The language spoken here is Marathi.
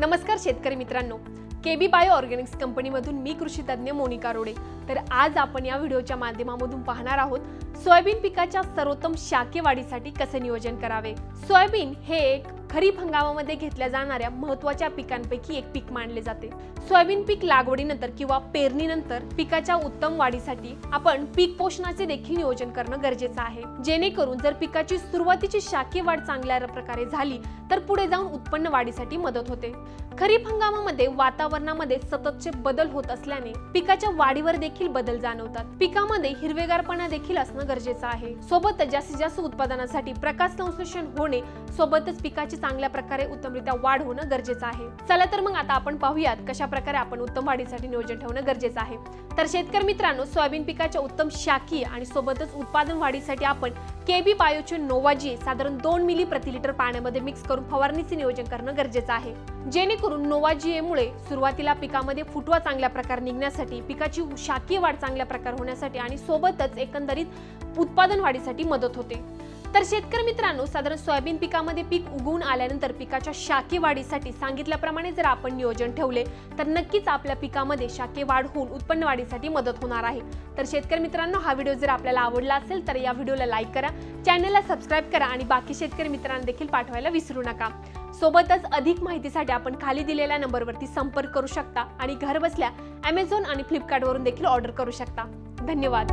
नमस्कार शेतकरी मित्रांनो. केबी बायो ऑर्गॅनिक्स कंपनीमधून मी कृषी तज्ज्ञ मोनिका रोडे. तर आज आपण या व्हिडिओच्या माध्यमामधून पाहणार आहोत सोयाबीन पिकाच्या सर्वोत्तम शाके वाढीसाठी कसे नियोजन करावे? सोयाबीन हे एक खरीप हंगामामध्ये घेतल्या जाणाऱ्या महत्त्वाच्या पिकांपैकी एक पीक मानले जाते. सोयाबीन पीक लागवडीनंतर किंवा पेरणीनंतर पिकाच्या उत्तम वाढीसाठी आपण पीक पोषणाचे देखील नियोजन करणं गरजेचं आहे. जेणेकरून जर पिकाची सुरुवातीची शाखी वाढ चांगल्या प्रकारे झाली तर पुढे जाऊन उत्पन्न वाढीसाठी मदत होते. खरीप हंगामामध्ये वातावरणामध्ये सततचे बदल होत असल्याने पिकाच्या वाढीवर देखील बदल जाणवतात. पिकामध्ये हिरवेगारपणा देखील असणं गरजेचं आहे. सोबतच जास्तीत जास्त उत्पादनासाठी प्रकाश संश्लेषण होणे सोबतच पिकाची चांगल्या प्रकारे उत्तमरित्या वाढ होणं गरजेचं आहे. चला तर मग आता आपण पाहूयात कशा प्रकारे आपण उत्तम वाढीसाठी नियोजन ठेवणं गरजेचं आहे. तर शेतकरी मित्रांनो सोयाबीन पिकाच्या उत्तम शाखी आणि सोबतच उत्पादन वाढीसाठी आपण केबी बायोचे नोवाजी साधारण दोन मिली प्रति लिटर पाण्यामध्ये मिक्स करून फवारणीचे नियोजन करणं गरजेचं आहे. जेणेकरून नोवाजीएमुळे सुरुवातीला पिकामध्ये फुटवा चांगल्या प्रकारे निघण्यासाठी पिकाची शाकीय वाढ चांगल्या प्रकारे होण्यासाठी आणि सोबतच एकंदरीत उत्पादन वाढीसाठी मदत होते. तर शेतकरी मित्रांनो साधारण सोयाबीन पिकामध्ये पीक उगवून आल्यानंतर पिकाच्या शाके वाढीसाठी सांगितल्याप्रमाणे जर आपण नियोजन ठेवले तर नक्कीच आपल्या पिकामध्ये शाके वाढ होऊन उत्पन्न वाढीसाठी मदत होणार आहे. तर शेतकरी मित्रांनो हा व्हिडिओ जर आपल्याला आवडला असेल तर या व्हिडिओला लाईक करा चॅनलला सबस्क्राईब करा आणि बाकी शेतकरी मित्रांना देखील पाठवायला विसरू नका. सोबतच अधिक माहितीसाठी आपण खाली दिलेल्या नंबरवरती संपर्क करू शकता आणि घरबसल्या ॲमेझॉन अमेझॉन आणि फ्लिपकार्टवरून देखील ऑर्डर करू शकता. धन्यवाद.